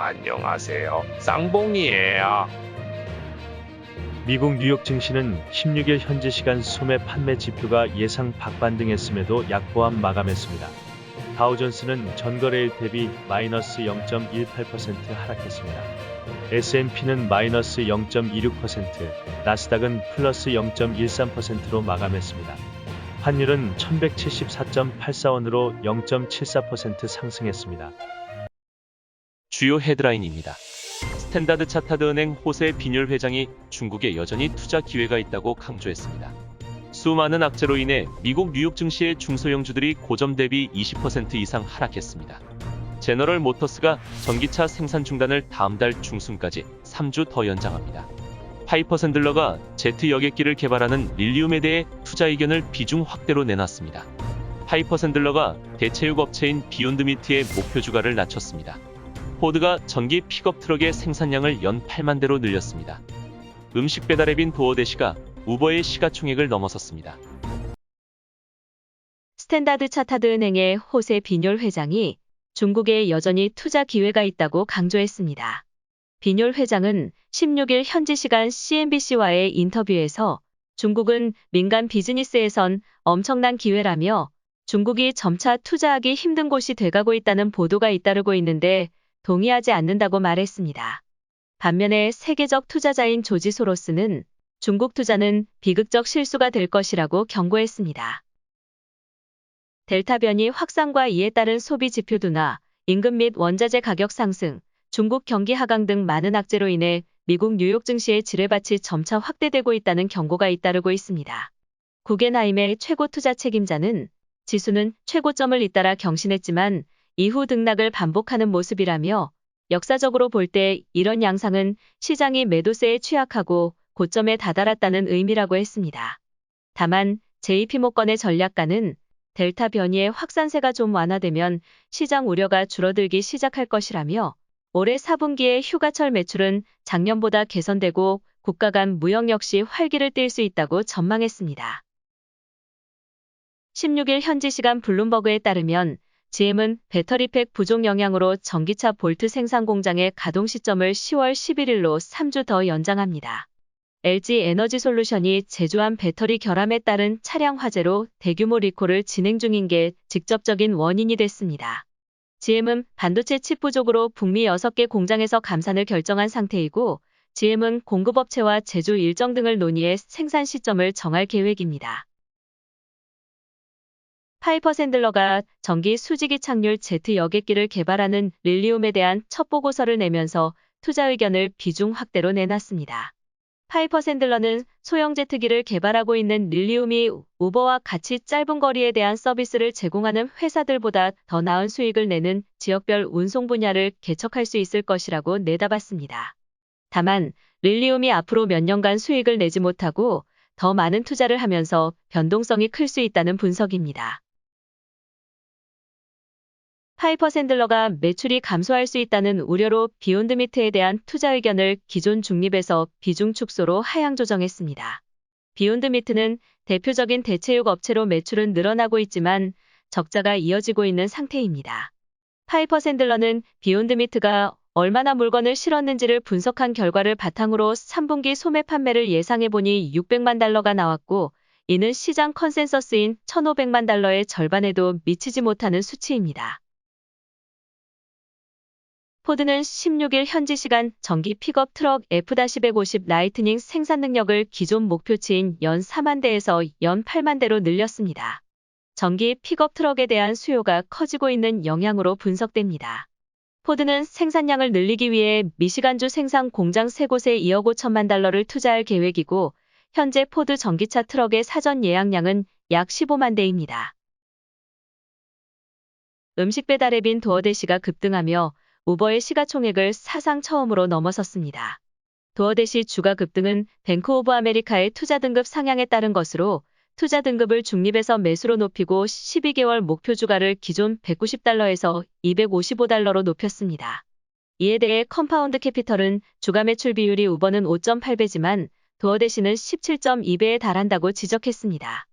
안녕하세요. 쌍봉이에요. 미국 뉴욕 증시는 16일 현지 시간 소매 판매 지표가 예상 박반등했음에도 약보합 마감했습니다. 다우존스는 전거래일 대비 마이너스 0.18% 하락했습니다. S&P는 마이너스 0.26%, 나스닥은 플러스 0.13%로 마감했습니다. 환율은 1174.84원으로 0.74% 상승했습니다. 주요 헤드라인입니다. 스탠다드 차타드 은행 호세 빈율 회장이 중국에 여전히 투자 기회가 있다고 강조했습니다. 수많은 악재로 인해 미국 뉴욕 증시의 중소형주들이 고점 대비 20% 이상 하락했습니다. 제너럴 모터스가 전기차 생산 중단을 다음 달 중순까지 3주 더 연장합니다. 파이퍼 샌들러가 제트 여객기를 개발하는 릴리움에 대해 투자 의견을 비중 확대로 내놨습니다. 파이퍼 샌들러가 대체육 업체인 비욘드 미트의 목표 주가를 낮췄습니다. 포드가 전기 픽업 트럭의 생산량을 연 8만 대로 늘렸습니다. 음식 배달 앱인 도어대시가 우버의 시가총액을 넘어섰습니다. 스탠다드 차타드 은행의 호세 빈율 회장이 중국에 여전히 투자 기회가 있다고 강조했습니다. 빈율 회장은 16일 현지 시간 CNBC와의 인터뷰에서 중국은 민간 비즈니스에선 엄청난 기회라며 중국이 점차 투자하기 힘든 곳이 돼가고 있다는 보도가 잇따르고 있는데 동의하지 않는다고 말했습니다. 반면에 세계적 투자자인 조지 소로스는 중국 투자는 비극적 실수가 될 것이라고 경고했습니다. 델타 변이 확산과 이에 따른 소비 지표 둔화, 임금 및 원자재 가격 상승, 중국 경기 하강 등 많은 악재로 인해 미국 뉴욕 증시의 지뢰밭이 점차 확대되고 있다는 경고가 잇따르고 있습니다. 구겐하임의 최고 투자 책임자는 지수는 최고점을 잇따라 경신했지만 이후 등락을 반복하는 모습이라며 역사적으로 볼 때 이런 양상은 시장이 매도세에 취약하고 고점에 다다랐다는 의미라고 했습니다. 다만 JP모건의 전략가는 델타 변이의 확산세가 좀 완화되면 시장 우려가 줄어들기 시작할 것이라며 올해 4분기의 휴가철 매출은 작년보다 개선되고 국가 간 무역 역시 활기를 띨 수 있다고 전망했습니다. 16일 현지 시간 블룸버그에 따르면 GM은 배터리팩 부족 영향으로 전기차 볼트 생산 공장의 가동 시점을 10월 11일로 3주 더 연장합니다. LG 에너지 솔루션이 제조한 배터리 결함에 따른 차량 화재로 대규모 리콜을 진행 중인 게 직접적인 원인이 됐습니다. GM은 반도체 칩 부족으로 북미 6개 공장에서 감산을 결정한 상태이고 GM은 공급업체와 제조 일정 등을 논의해 생산 시점을 정할 계획입니다. 파이퍼 샌들러가 전기 수직이 착률 제트 여객기를 개발하는 릴리움에 대한 첫 보고서를 내면서 투자 의견을 비중 확대로 내놨습니다. 파이퍼 샌들러는 소형 제트기를 개발하고 있는 릴리움이 우버와 같이 짧은 거리에 대한 서비스를 제공하는 회사들보다 더 나은 수익을 내는 지역별 운송 분야를 개척할 수 있을 것이라고 내다봤습니다. 다만 릴리움이 앞으로 몇 년간 수익을 내지 못하고 더 많은 투자를 하면서 변동성이 클 수 있다는 분석입니다. 파이퍼 샌들러가 매출이 감소할 수 있다는 우려로 비욘드 미트에 대한 투자 의견을 기존 중립에서 비중 축소로 하향 조정했습니다. 비욘드 미트는 대표적인 대체육 업체로 매출은 늘어나고 있지만 적자가 이어지고 있는 상태입니다. 파이퍼 샌들러는 비욘드 미트가 얼마나 물건을 실었는지를 분석한 결과를 바탕으로 3분기 소매 판매를 예상해 보니 600만 달러가 나왔고 이는 시장 컨센서스인 1,500만 달러의 절반에도 미치지 못하는 수치입니다. 포드는 16일 현지 시간 전기 픽업 트럭 F-150 라이트닝 생산 능력을 기존 목표치인 연 4만 대에서 연 8만 대로 늘렸습니다. 전기 픽업 트럭에 대한 수요가 커지고 있는 영향으로 분석됩니다. 포드는 생산량을 늘리기 위해 미시간주 생산 공장 3곳에 2억 5천만 달러를 투자할 계획이고 현재 포드 전기차 트럭의 사전 예약량은 약 15만 대입니다. 음식 배달 앱인 도어대시가 급등하며 우버의 시가총액을 사상 처음으로 넘어섰습니다. 도어대시 주가 급등은 뱅크 오브 아메리카의 투자 등급 상향에 따른 것으로 투자 등급을 중립에서 매수로 높이고 12개월 목표 주가를 기존 190달러에서 255달러로 높였습니다. 이에 대해 컴파운드 캐피털은 주가 매출 비율이 우버는 5.8배지만 도어대시는 17.2배에 달한다고 지적했습니다.